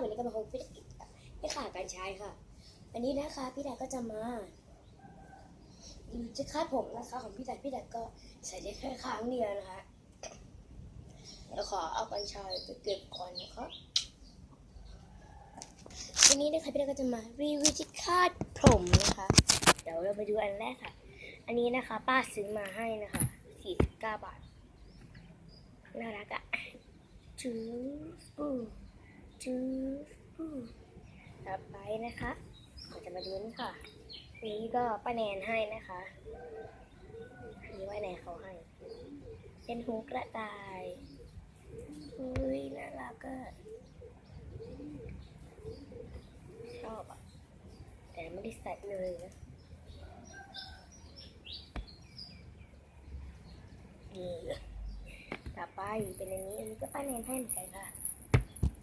วันนี้ก็มาพบพี่พี่ขาการใช้ค่ะ อันนี้นะคะพี่ดกก็จะมาดูจะคาดผมนะคะ ของพี่ดกพี่ดกก็ใส่ได้แค่ครั้งเดียวนะคะเดี๋ยวขอเอากัญชาไปเก็บก่อนนะคะวันนี้นะคะพี่ดกก็จะมารีวิวที่คาดผมนะคะ เดี๋ยวเราไปดูอันแรกค่ะ อันนี้นะคะป้าซื้อมาให้นะคะ49บาทน่ารักอะจูปู จูปูต่อไปนะคะเราจะมาดูนี่ค่ะอันนี้ก็ป้าแนนให้นะคะนนี้ว่าแนนเขาให้ เป็นหูกระต่ายอุ้ยน่ารักอะชอบอะแต่ไม่ได้ใส่เลยนะนี่ต่อไปเป็นอันนี้ อันนี้ก็ป้าแนนให้เหมือนกันค่ะ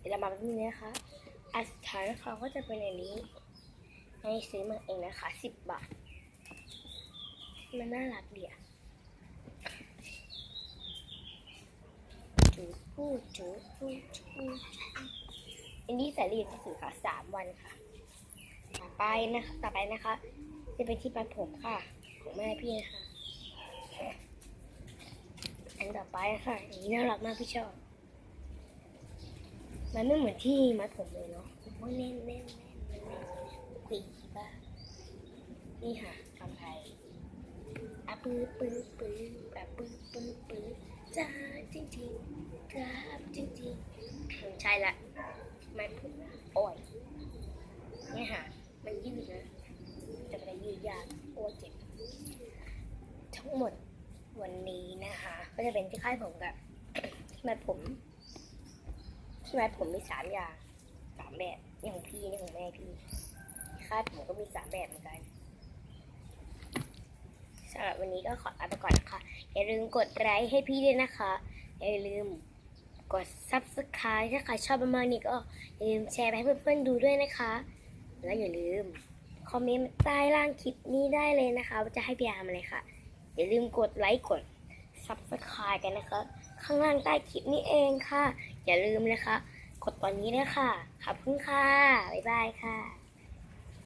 เดี๋ยวเรามาแบบนี้นะคะอันสุดท้ายเขาก็จะเป็นอันนี้ให้ซื้อมาเองนะคะสิบบาท มันน่ารักดีอะจูปูจูปูจูอันนี้ใส่เรียนหนังสือค่ะสามวันค่ะ ต่อไปนะคะต่อไปนะคะ จะเป็นที่ปัดผมค่ะ ของแม่พี่นะคะอันต่อไปค่ะอันนี้น่ารักมากพี่ชอบ มันไม่เหมือนที่มัดผมเลยเนาะโอ้ยแน่นแน่นแน่นแน่นแน่นปีบ้านี่ค่ะคำไทยอะปื้อปื้อปื้ออะปื้อปื้อปื้อจ้าจริงจริงๆครับจริงจริงใช่ละมัดผมโอ้ยนี่ค่ะ มันยืดนะจะไม่ยืดยากโอ้เจ็บทั้งหมดวันนี้นะคะ ก็จะเป็นที่ค่ายผมกับมัดผม ที่มัดผมมีสามอย่างสามแบบนี่ของพี่นี่ของแม่พี่ที่คาดผมก็มีสามแบบเหมือนกันสำหรับวันนี้ก็ขอลาไปก่อนนะคะ อย่าลืมกดไลค์ให้พี่ด้วยนะคะ อย่าลืมกด subscribe ถ้าใครชอบมากๆนี่ก็อย่าลืมแชร์ไปให้เพื่อนๆดูด้วยนะคะ แล้วอย่าลืมคอมเมนต์ใต้ล่างคลิปนี้ได้เลยนะคะว่าจะให้พี่อาร์มอะไรค่ะ อย่าลืมกดไลค์กด subscribe กันนะคะ ข้างล่างใต้คลิปนี้เองค่ะ อย่าลืมนะคะ กดตอนนี้เลยค่ะขอบคุณค่ะ บ๊ายบายค่ะ